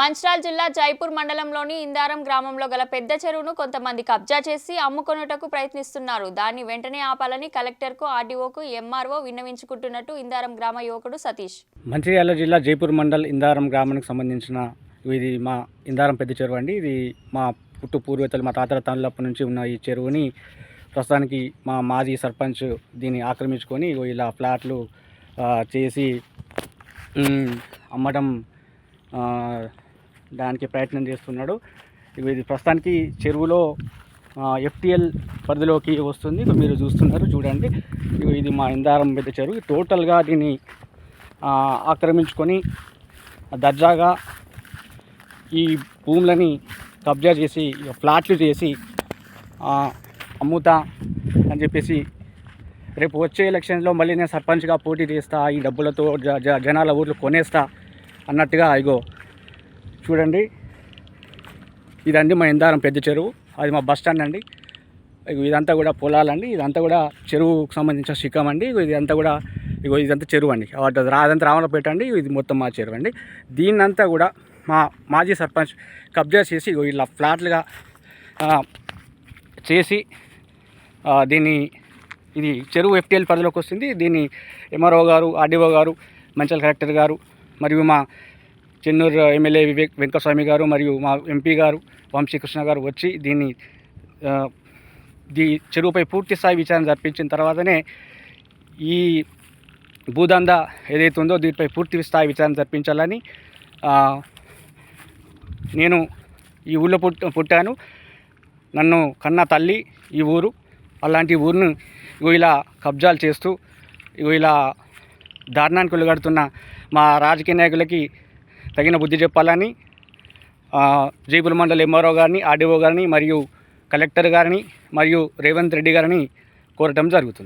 మంచిర్యాల జిల్లా జైపూర్ మండలంలోని ఇందారం గ్రామంలో గల పెద్ద చెరువును కొంతమంది కబ్జా చేసి అమ్ముకొనుటకు ప్రయత్నిస్తున్నారు. దాన్ని వెంటనే ఆపాలని కలెక్టర్కు ఆర్డీఓకు ఎంఆర్ఓ విన్నవించుకుంటున్నట్టు ఇందారం గ్రామ యువకుడు సతీష్. మంచిర్యాల జిల్లా జైపూర్ మండల్ ఇందారం గ్రామానికి సంబంధించిన ఇది మా ఇందారం పెద్ద చెరువు అండి. ఇది మా పుట్టు పూర్వీకులు మా తాతల తనలప్పటి నుంచి ఉన్న ఈ చెరువుని ప్రస్తుతానికి మా మాజీ సర్పంచ్ దీన్ని ఆక్రమించుకొని ఇలా ఫ్లాట్లు చేసి అమ్మటం దానికి ప్రయత్నం చేస్తున్నాడు. ఇది ప్రస్తుతానికి చెరువులో ఎఫ్టిఎల్ పరిధిలోకి వస్తుంది. మీరు చూస్తున్నారు చూడండి. ఇగో ఇది మా ఇందారం పెద్ద చెరువు. టోటల్గా దీన్ని ఆక్రమించుకొని దర్జాగా ఈ భూములని కబ్జా చేసి ఫ్లాట్లు చేసి అమ్ముతా అని చెప్పేసి రేపు వచ్చే ఎలక్షన్లో మళ్ళీ నేను సర్పంచ్గా పోటీ చేస్తా ఈ డబ్బులతో జ- జ- జనాల ఊర్లు కొనేస్తా అన్నట్టుగా ఇగో చూడండి. ఇదండి మా ఇందారం పెద్ద చెరువు. అది మా బస్ స్టాండ్ అండి. ఇగో ఇదంతా కూడా పొలాలండి ఇదంతా కూడా చెరువుకు సంబంధించిన శిఖం అండి. ఇదంతా కూడా ఇగో ఇదంతా చెరువు అండి. అటు రా- అదంతా అండి. ఇది మొత్తం మా చెరువు అండి. దీన్నంతా కూడా మా మాజీ సర్పంచ్ కబ్జా చేసి ఇలా ఫ్లాట్లుగా చేసి దీన్ని ఇది చెరువు ఎఫ్టీఎల్ పరిధిలోకి వస్తుంది. దీన్ని ఎంఆర్ఓ గారు ఆర్డీఓ గారు మంచల్ కలెక్టర్ గారు మరియు మా చెన్నూరు ఎమ్మెల్యే వివేక్ వెంకటస్వామి గారు మరియు మా ఎంపీ గారు వంశీకృష్ణ గారు వచ్చి దీన్ని దీ చెరువుపై పూర్తి స్థాయి విచారణ జరిపించిన తర్వాతనే ఈ భూదంద ఏదైతే ఉందో దీనిపై పూర్తి స్థాయి విచారణ జరిపించాలని నేను ఈ ఊళ్ళో పుట్ పుట్టాను. నన్ను కన్న తల్లి ఈ ఊరు అలాంటి ఊరును ఇగో ఇలా కబ్జాలు చేస్తూ ఇగో ఇలా దారుణానికి వెలుగడుతున్న మా రాజకీయ నాయకులకి తగిన బుద్ధి చెప్పాలని జైపుల మండల ఎంఆర్ఓ గారిని ఆర్డీఓ గారిని మరియు కలెక్టర్ గారిని మరియు రేవంత్ రెడ్డి గారిని కోరటం జరుగుతుంది.